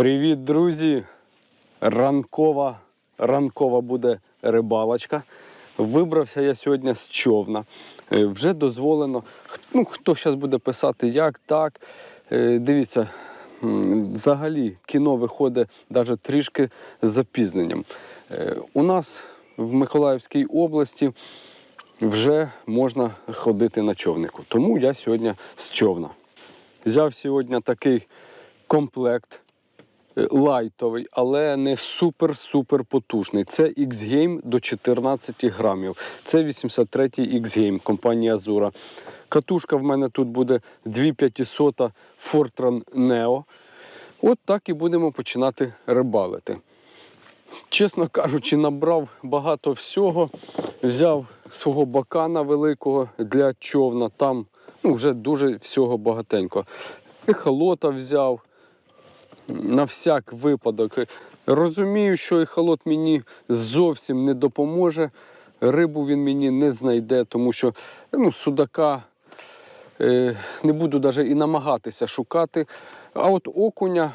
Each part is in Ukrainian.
Привіт, друзі! Ранкова, ранкова буде рибалочка. Вибрався я сьогодні з човна. Е, Вже дозволено. Ну, хто зараз буде писати, як, так. Е, Дивіться, взагалі кіно виходить навіть трішки з запізненням. Е, У нас в Миколаївській області вже можна ходити на човнику. Тому я сьогодні з човна. Взяв сьогодні такий комплект лайтовий, але не супер-супер потужний. Це X-Game до 14 грамів. Це 83-й X-Game компанії Azura. Катушка в мене тут буде 2500 Fortran Neo. От так і будемо починати рибалити. Чесно кажучи, набрав багато всього. Взяв свого бакана великого для човна. Там ну, вже дуже всього багатенько. Ехолота взяв на всяк випадок. Розумію, що ехолот мені зовсім не допоможе. Рибу він мені не знайде, тому що ну, судака е, не буду навіть і намагатися шукати. А от окуня,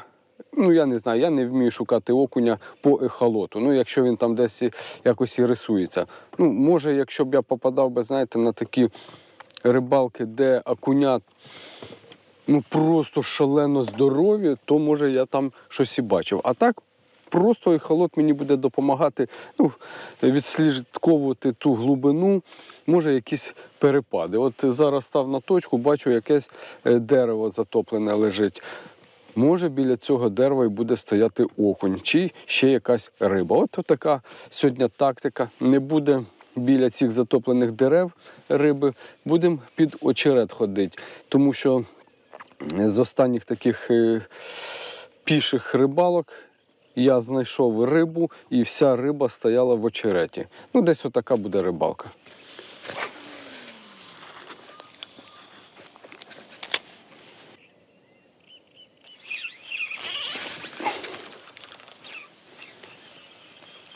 ну я не знаю, я не вмію шукати окуня по ехолоту. Ну, якщо він там десь якось і рисується. Ну, може, якщо б я попадав би, знаєте, на такі рибалки, де окуня ну просто шалено здорові, то може я там щось і бачив. А так. Просто ехолот мені буде допомагати ну, відслідковувати ту глибину, може якісь перепади. От зараз став на точку, бачу, якесь е, дерево затоплене лежить. Може, біля цього дерева і буде стояти окунь, чи ще якась риба. От така сьогодні тактика. Не буде біля цих затоплених дерев риби, будемо під очерет ходити. Тому що з останніх таких е, піших рибалок я знайшов рибу, і вся риба стояла в очереті. Ну, десь отака буде рибалка.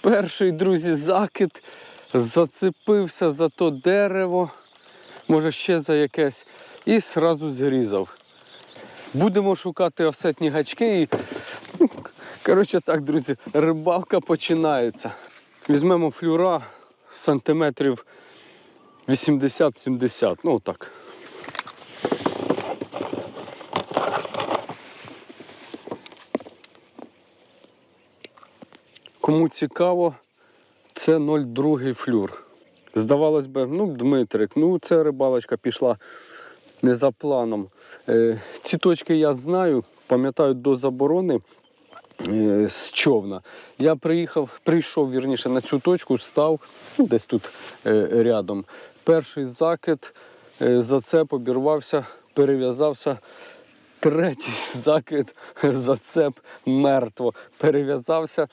Перший, друзі, закид зацепився за то дерево, може ще за якесь, і зразу зрізав. Будемо шукати офсетні гачки і. ну, Коротше так, друзі, рибалка починається. Візьмемо флюра сантиметрів 80-70. Ну отак. Кому цікаво, це 0,2 флюр. Здавалось би, ну, Дмитрик, ну це рибалочка пішла не за планом. Е, ці точки я знаю, пам'ятаю до заборони е, з човна. Я приїхав, прийшов вірніше на цю точку, став ну, десь тут е, рядом. Перший закид, е, зацеп обірвався, перев'язався. Третій закид, зацеп мертво. Перев'язався.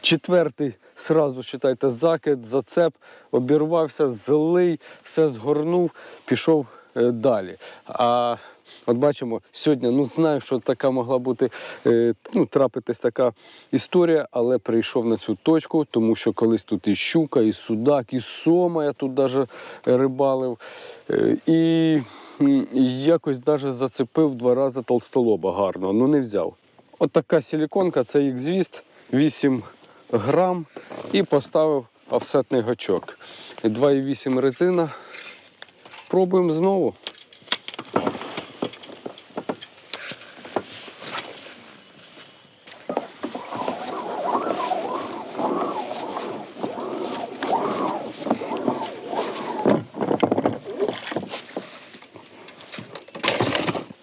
Четвертий, сразу читайте, закид, зацеп, обірвався, злий, все згорнув, пішов далі. А от бачимо, сьогодні, ну знаю, що така могла бути, е, ну, трапитись така історія, але прийшов на цю точку, тому що колись тут і щука, і судак, і сома я тут навіть рибалив. Е, і якось навіть зацепив два рази толстолоба гарно, ну не взяв. От така силіконка, це їх звіст, 8 грам і поставив офсетний гачок. 2,8 резина. Пробуємо знову.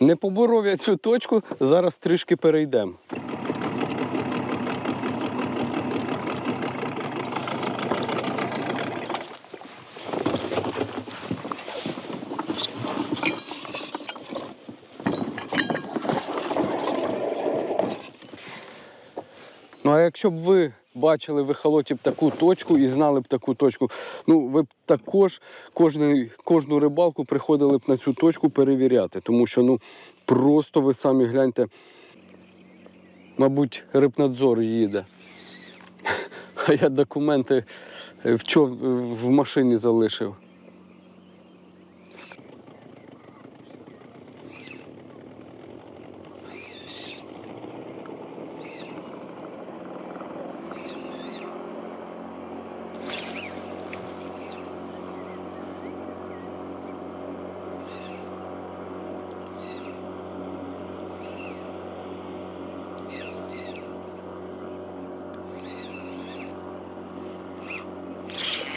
Не поборов я цю точку, зараз трішки перейдемо. Ну, а якщо б ви бачили в ехолоті б таку точку і знали б таку точку, ну ви б також кожний, кожну рибалку приходили б на цю точку перевіряти, тому що ну просто ви самі гляньте, мабуть, рибнадзор їде. А я документи в, чов... в машині залишив.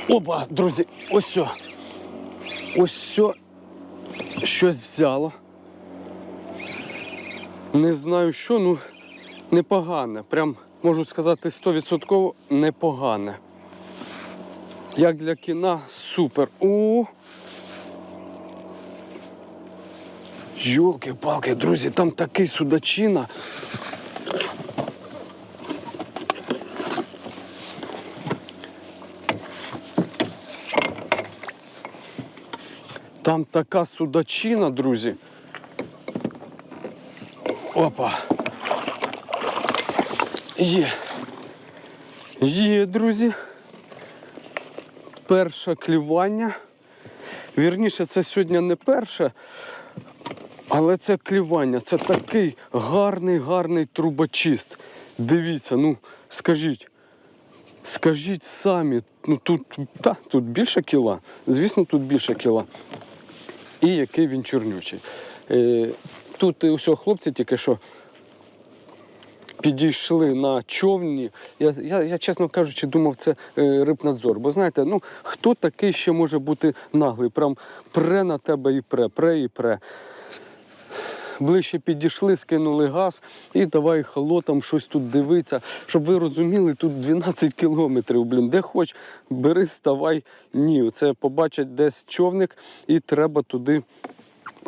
Опа, друзі, ось все. Ось все. Щось взяло. Не знаю що, ну непогане. Прям можу сказати 100% непогане. Як для кіна, супер. О! Йолки-палки, друзі, там такий судачина. Там така судачина, друзі. Опа. Є. Є, друзі. Перше клювання. Вірніше, це сьогодні не перше, але це клювання. Це такий гарний, гарний трубочист. Дивіться, ну скажіть. Скажіть самі, ну тут, та, тут більше кіла. Звісно, тут більше кіла. І який він чорнючий. Е, тут усього хлопці тільки що підійшли на човні. Я, я, я чесно кажучи, думав, це е, рибнадзор. Бо знаєте, ну хто такий ще може бути наглий? Прям пре на тебе і пре, пре і пре. Ближче підійшли, скинули газ і давай холотом щось тут дивитися. Щоб ви розуміли, тут 12 кілометрів, блін, де хоч, бери, ставай. Ні, це побачать десь човник і треба туди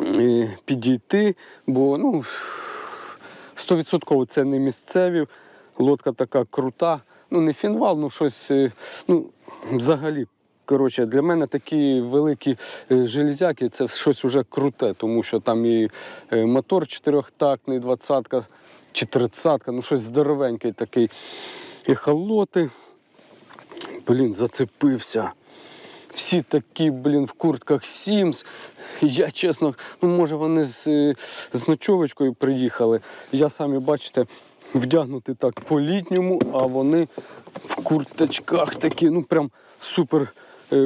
е, підійти, бо ну, 100% це не місцеві. Лодка така крута. Ну, не фінвал, ну щось. е, Ну, взагалі, коротше, для мене такі великі е, железяки це щось уже круте, тому що там і е, мотор чотирьохтактний, двадцятка чи тридцятка, ну щось здоровенький такий. І холоти. Блін, зацепився. Всі такі, блін, в куртках Сімс. Я чесно, ну може вони з, е, з ночовочкою приїхали. Я самі бачите, вдягнутий так по-літньому, а вони в курточках такі, ну прям супер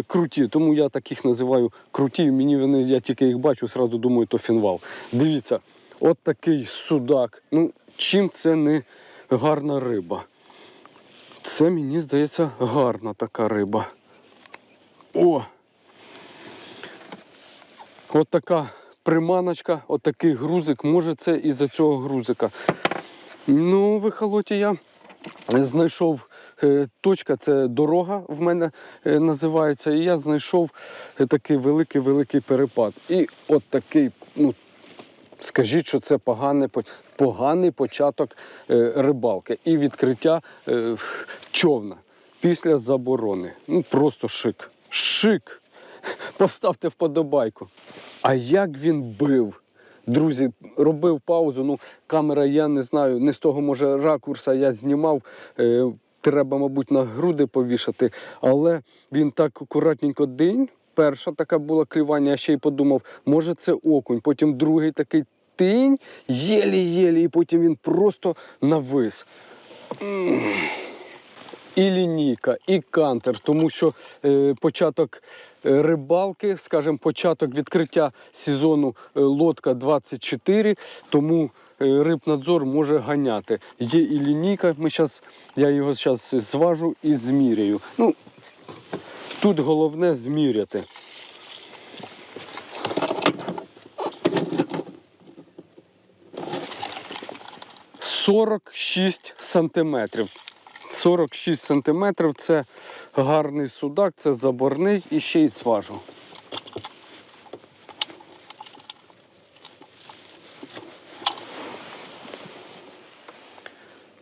круті. Тому я таких називаю круті. Мені вони, я тільки їх бачу, одразу думаю, то фінвал. Дивіться, от такий судак. Ну, чим це не гарна риба? Це мені здається гарна така риба. О! От така приманочка, от грузик. Може, це із-за цього грузика. Ну, в ехолоті я знайшов е, точка, це дорога в мене е, називається. І я знайшов е, такий великий-великий перепад. І от такий, ну, скажіть, що це поганий, поганий початок е, рибалки і відкриття е, човна після заборони. Ну просто шик. Шик. Поставте вподобайку. А як він бив? Друзі, робив паузу. Ну, камера, я не знаю, не з того може ракурса я знімав. Треба, мабуть, на груди повішати. Але він так акуратненько день. Перша така була клювання, я ще й подумав, може це окунь. Потім другий такий тинь, єлі-єлі, і потім він просто навис і лінійка, і кантер, тому що е, початок е, рибалки, скажімо, початок відкриття сезону е, лодка 24, тому е, рибнадзор може ганяти. Є і лінійка, ми щас, я його зараз зважу і зміряю. Ну, тут головне зміряти. Сорок шість сантиметрів. 46 сантиметрів це гарний судак, це заборний і ще й зважу.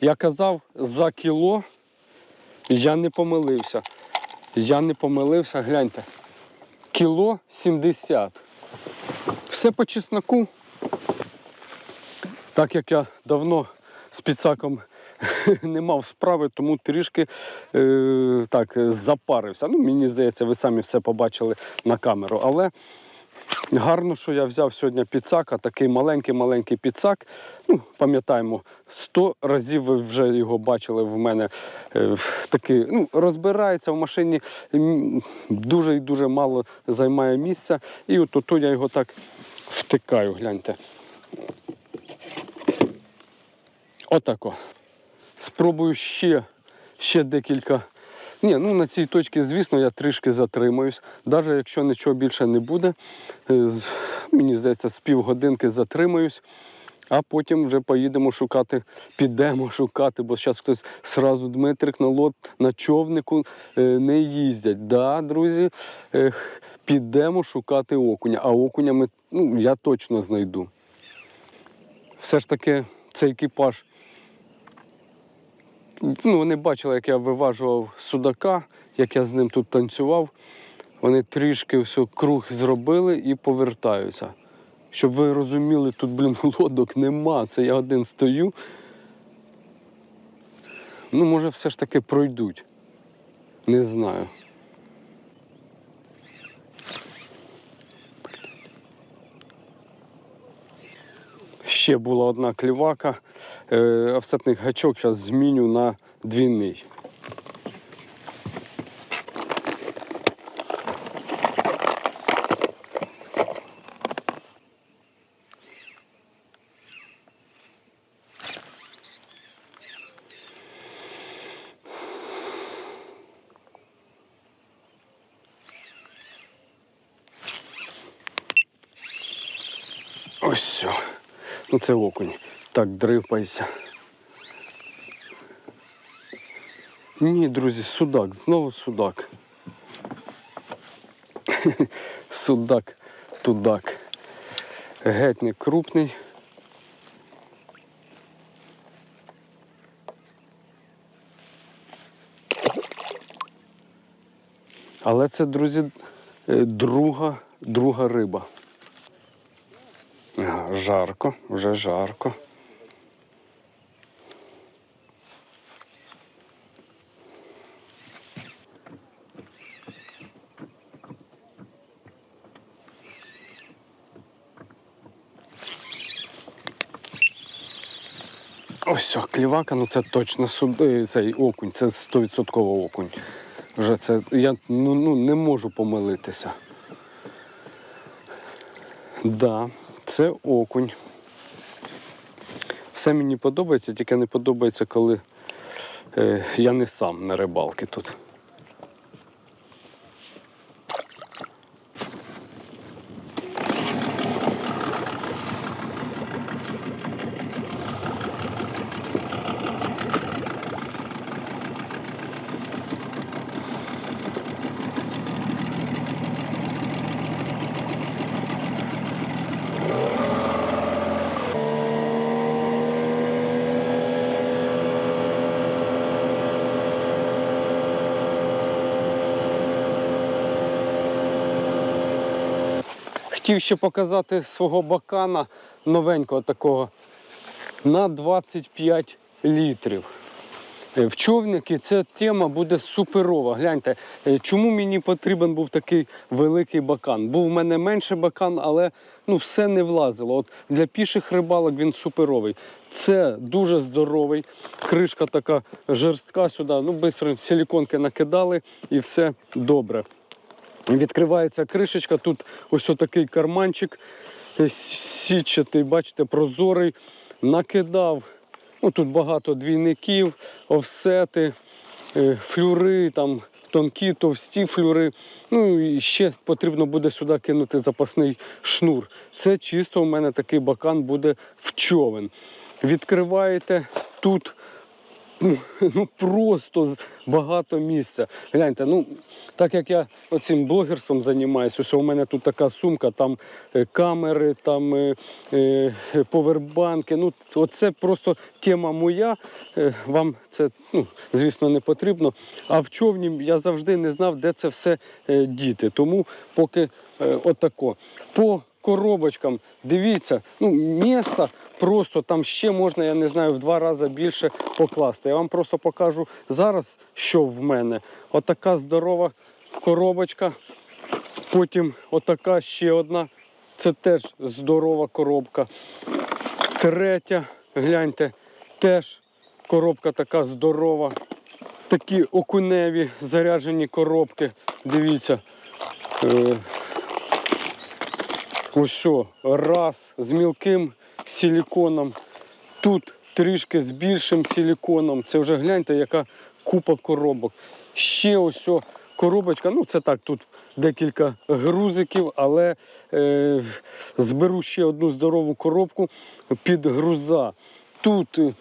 Я казав, за кіло я не помилився. Я не помилився, гляньте. Кіло 70. Все по чесноку. Так як я давно з підсаком не мав справи, тому трішки е, так запарився. Ну, мені здається, ви самі все побачили на камеру. Але гарно, що я взяв сьогодні підсака, такий маленький-маленький підсак. Ну, пам'ятаємо, 100 разів ви вже його бачили в мене. Е, такий, ну, розбирається в машині, дуже і дуже мало займає місця. І от ото я його так втикаю, гляньте. Отако. Спробую ще, ще декілька Ні, ну на цій точці, звісно, я трішки затримаюсь. Навіть якщо нічого більше не буде, е, мені здається, з півгодинки затримаюсь, а потім вже поїдемо шукати, підемо шукати, бо зараз хтось сразу Дмитрик на лот на човнику е, не їздять. Да, друзі, підемо шукати окуня, а окуня ми, ну, я точно знайду. Все ж таки, цей екіпаж ну, вони бачили, як я виважував судака, як я з ним тут танцював. Вони трішки все круг зробили і повертаються. Щоб ви розуміли, тут, блін, лодок нема. Це я один стою. Ну, може, все ж таки пройдуть. Не знаю. Ще була одна клівака. Е, офсетний гачок зараз зміню на двійний. Ось все. Ну це окунь. Так, дрипайся. Ні, друзі, судак, знову судак. судак, тудак. Геть не крупний. Але це, друзі, е, друга, друга риба. Жарко, вже жарко. Ось о, клівака, ну це точно е, цей окунь, це 100% окунь. Вже це я ну, ну, не можу помилитися. Да, це окунь. Все мені подобається, тільки не подобається, коли е, я не сам на рибалки тут. Хотів ще показати свого бакана новенького такого на 25 літрів. Е, В човники ця тема буде суперова. Гляньте, е, чому мені потрібен був такий великий бакан? Був в мене менше бакан, але ну, все не влазило. От для піших рибалок він суперовий. Це дуже здоровий. Кришка така жорстка сюди. Ну, швидко силіконки накидали і все добре. Відкривається кришечка, тут ось такий карманчик е, сітчатий, бачите, прозорий. Накидав. Ну, тут багато двійників, офсети, е, флюри, там, тонкі, товсті флюри. Ну і ще потрібно буде сюди кинути запасний шнур. Це чисто у мене такий бакан буде в човен. Відкриваєте тут ну, просто багато місця. Гляньте, ну так як я оцим блогерством займаюся, ось у мене тут така сумка, там е, камери, там е, е, повербанки. Ну, оце просто тема моя. Е, Вам це, ну, звісно, не потрібно. А в човні я завжди не знав, де це все діти. Тому поки е, отако. По коробочкам, дивіться, ну, міста просто там ще можна, я не знаю, в два рази більше покласти. Я вам просто покажу зараз, що в мене. Отака здорова коробочка. Потім отака ще одна. Це теж здорова коробка. Третя, гляньте, теж коробка така здорова. Такі окуневі заряджені коробки. Дивіться. Е, Ось раз з мілким силіконом. Тут трішки з більшим силіконом. Це вже гляньте, яка купа коробок. Ще ось о коробочка. Ну, це так, тут декілька грузиків, але е, зберу ще одну здорову коробку під груза. Тут. е,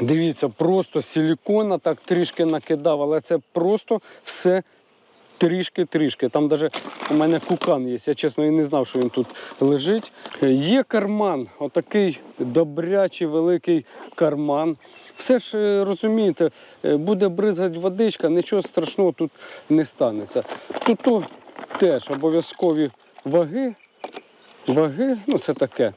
Дивіться, просто силікона так трішки накидав, але це просто все трішки-трішки. Там навіть у мене кукан є. Я чесно і не знав, що він тут лежить. Є карман, отакий добрячий великий карман. Все ж е, розумієте, е, буде бризгати водичка, нічого страшного тут не станеться. Тут то теж обов'язкові ваги. Ваги, ну це таке.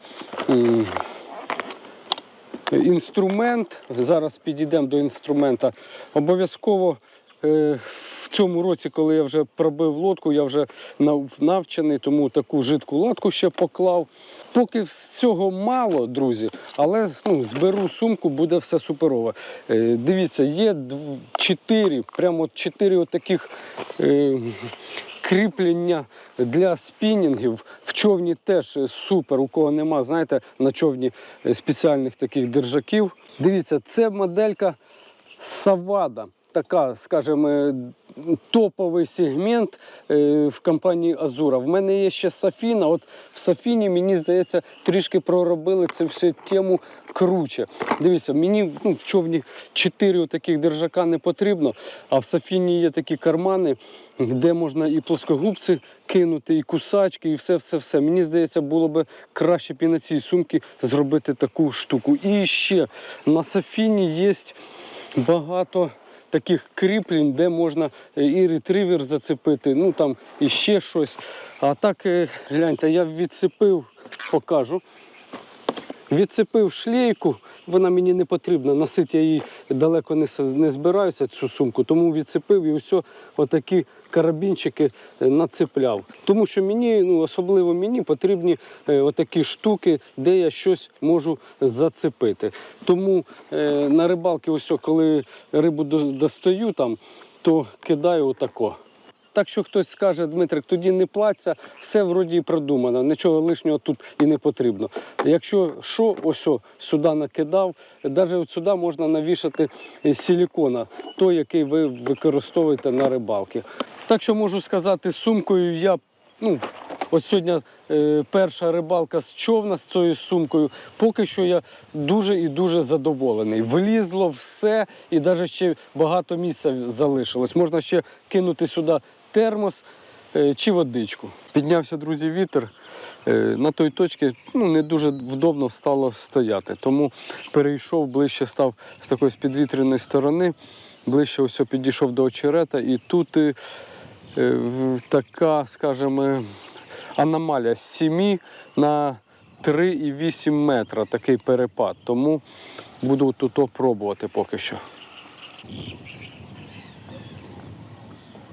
інструмент. Зараз підійдемо до інструмента. Обов'язково е, цьому році, коли я вже пробив лодку, я вже навчений, тому таку жидку латку ще поклав. Поки цього мало, друзі, але ну, зберу сумку, буде все суперово. Е, дивіться, є чотири, прямо от чотири отаких. Е, кріплення для спінінгів в човні теж супер. У кого нема, знаєте, на човні е, спеціальних таких держаків. Дивіться, це моделька Савада. Така, скажімо, топовий сегмент е, в компанії Азура. В мене є ще Сафіна. От в Сафіні, мені здається, трішки проробили це всю тему круче. Дивіться, мені ну, в човні чотири таких держака не потрібно, а в Сафіні є такі кармани, де можна і плоскогубці кинути, і кусачки, і все-все-все. Мені здається, було б краще б і на цій сумці зробити таку штуку. І ще на Сафіні є багато таких кріплень, де можна е, і ретривер зацепити, ну там і ще щось. А так, е, гляньте, я відцепив, покажу. Відцепив шлейку, вона мені не потрібна. Носити я її далеко не, не збираюся, цю сумку, тому відцепив і все отакі карабінчики е, нацепляв. Тому що мені, ну особливо мені, потрібні е, отакі штуки, де я щось можу зацепити. Тому е, на рибалки, ось, коли рибу достаю там, то кидаю отако. Так що хтось скаже, Дмитрик, тоді не платься, все вроді продумано, нічого лишнього тут і не потрібно. Якщо що, ось о, сюди накидав, навіть от сюди можна навішати силікона, той, який ви використовуєте на рибалки. Так що можу сказати, сумкою я ну, ось сьогодні е, перша рибалка з човна з цією сумкою. Поки що я дуже і дуже задоволений. Влізло все і навіть ще багато місця залишилось. Можна ще кинути сюди термос е, чи водичку. Піднявся, друзі, вітер. Е, На той точці ну, не дуже вдобно стало стояти. Тому перейшов ближче, став з такої підвітряної сторони, ближче ось підійшов до очерета, і тут е, е, така, скажімо, аномалія з 7 на 3,8 метра такий перепад. Тому буду тут пробувати поки що.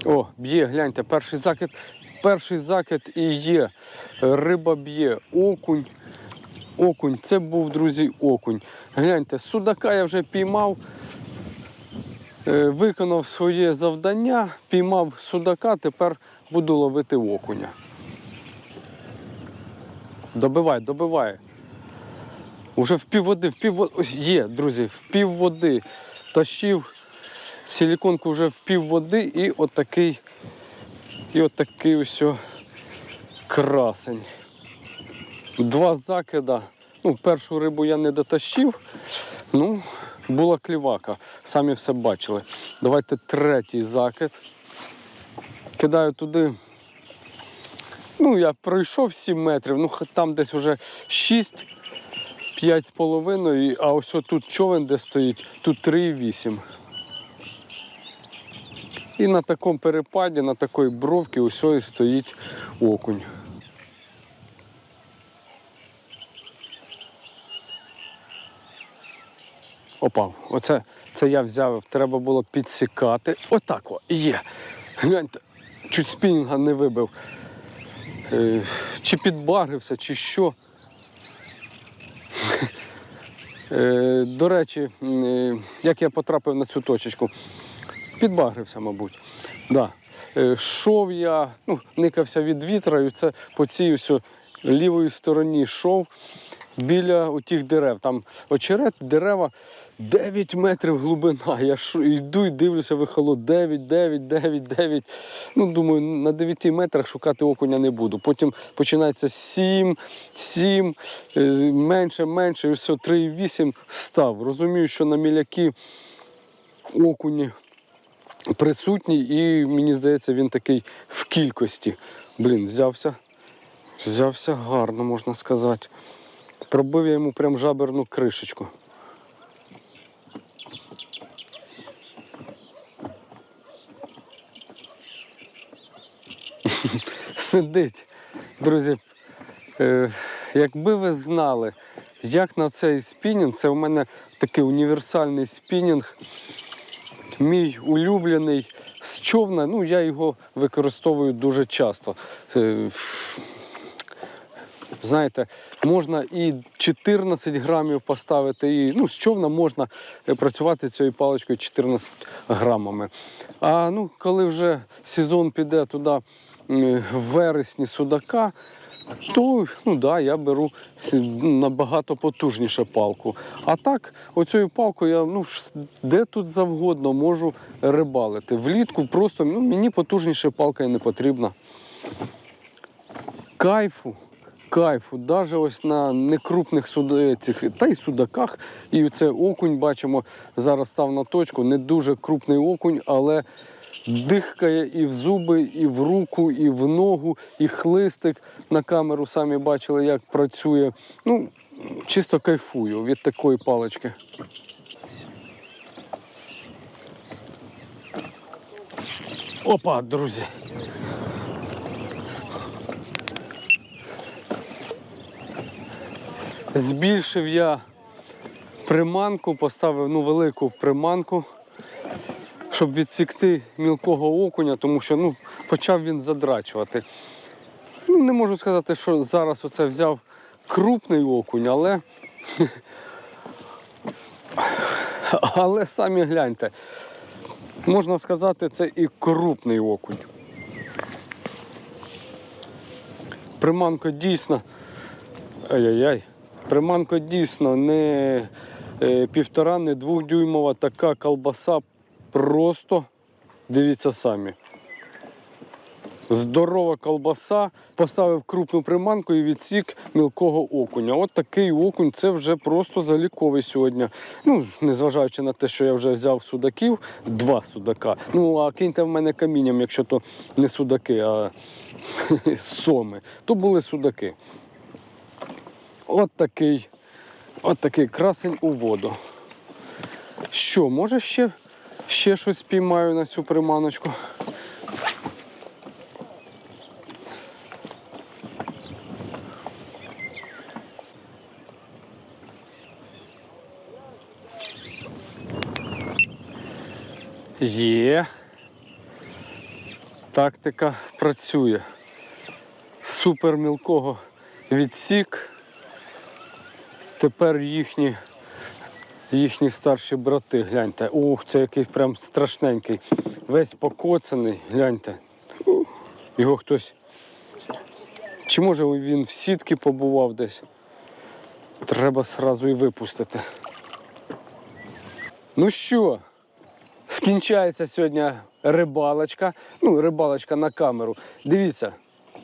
О, б'є, гляньте, перший закид, перший закид і є. Риба б'є, окунь. Окунь, це був, друзі, окунь. Гляньте, судака я вже піймав, е, виконав своє завдання, піймав судака, тепер буду ловити окуня. Добивай, добивай. Уже в пів води, в пів води. Є, друзі, в пів води. Тащив силіконку вже в пів води і отакий, і отакий ось красень. Два закида. Ну, першу рибу я не дотащив. Ну, була клівака. Самі все бачили. Давайте третій закид. Кидаю туди. Ну, я пройшов 7 метрів, ну там десь вже 6, 5 з половиною, а ось тут човен, де стоїть, тут 3,8. І на такому перепаді, на такій бровці і стоїть окунь. Опа, оце це я взяв, треба було підсікати. Отак о, є. Гляньте, чуть спінінга не вибив. Е, чи підбагрився, чи що. Е, до речі, е, як я потрапив на цю точечку, підбагрився, мабуть. Да. Е, Шов я, ну, никався від вітра, і це по цій ось лівої стороні йшов. біля отих дерев. Там очерет, дерева 9 метрів глибина. Я йду і дивлюся вихолод 9, 9, 9, 9. Ну, думаю, на 9 метрах шукати окуня не буду. Потім починається 7, 7, е, менше, менше, і все, 3,8 став. Розумію, що на міляки окуні присутній, і мені здається, він такий в кількості. Блін, взявся. Взявся гарно, можна сказати. Пробив я йому прям жаберну кришечку. Сидить. Друзі, е, якби ви знали, як на цей спінінг, це у мене такий універсальний спінінг, мій улюблений з човна. Ну, я його використовую дуже часто. Е, Знаєте, можна і 14 грамів поставити, і ну, з човна можна е, працювати цією паличкою 14 грамами. А ну, коли вже сезон піде туди в вересні судака, то ну, да, я беру е, набагато потужніше палку. А так, оцею палкою я ну, де тут завгодно можу рибалити. Влітку просто ну, мені потужніша палка і не потрібна. Кайфу, кайфу, навіть ось на некрупних суд... цих, та й судаках. І це окунь, бачимо, зараз став на точку. Не дуже крупний окунь, але дихкає і в зуби, і в руку, і в ногу, і хлистик на камеру самі бачили, як працює. Ну, чисто кайфую від такої палички. Опа, друзі. Збільшив я приманку, поставив ну, велику приманку, щоб відсікти мілкого окуня, тому що ну, почав він задрачувати. Ну, не можу сказати, що зараз оце взяв крупний окунь, але. Але самі гляньте, можна сказати, це і крупний окунь. Приманка дійсно. Ай-яй-яй. Приманка дійсно не е, півтора, не двохдюймова, така колбаса. Просто дивіться самі. Здорова колбаса, поставив крупну приманку і відсік мілкого окуня. От такий окунь це вже просто заліковий сьогодні. Ну, незважаючи на те, що я вже взяв судаків, два судака. Ну, а киньте в мене камінням, якщо то не судаки, а соми, то були судаки. От такий, от такий красень у воду. Що, може ще, ще щось спіймаю на цю приманочку? Є. Тактика працює. Супер мілкого відсік. Тепер їхні, їхні старші брати, гляньте. Ух, це якийсь прям страшненький. Весь покоцаний, гляньте. Його хтось. Чи може він в сітки побував десь? Треба сразу і випустити. Ну що, скінчається сьогодні рибалочка. Ну, рибалочка на камеру. Дивіться,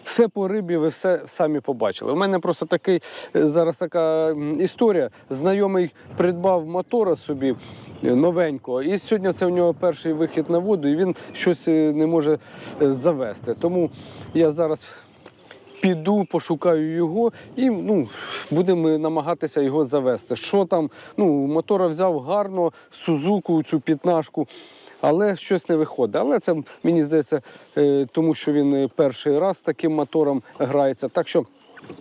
все по рибі, ви все самі побачили. У мене просто такий е, зараз така історія. Знайомий придбав мотора собі е, новенького, і сьогодні це у нього перший вихід на воду, і він щось е, не може завести. Тому я зараз піду, пошукаю його і ну, будемо намагатися його завести. Що там? Ну, мотора взяв гарно, Сузуку, цю п'ятнашку. Але щось не виходить. Але це мені здається, е, тому що він е, перший раз таким мотором грається. Так що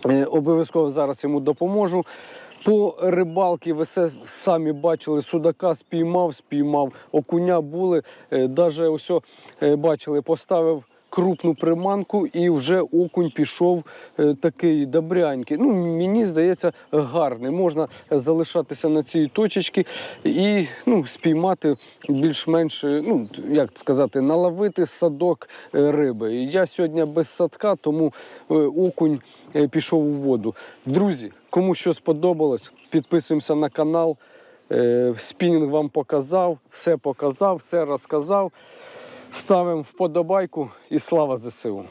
е, обов'язково зараз йому допоможу. По рибалки ви все самі бачили, судака спіймав, спіймав, окуня були. Навіть ось бачили, поставив крупну приманку, і вже окунь пішов е, такий добрянький. Ну, мені здається, гарний. Можна залишатися на цій точці і ну, спіймати більш-менш, е, ну, як сказати, наловити садок е, риби. Я сьогодні без садка, тому окунь пішов у воду. Друзі, кому що сподобалось, підписуємося на канал. Спінінг вам показав, все показав, все розказав. Ставимо вподобайку і слава ЗСУ.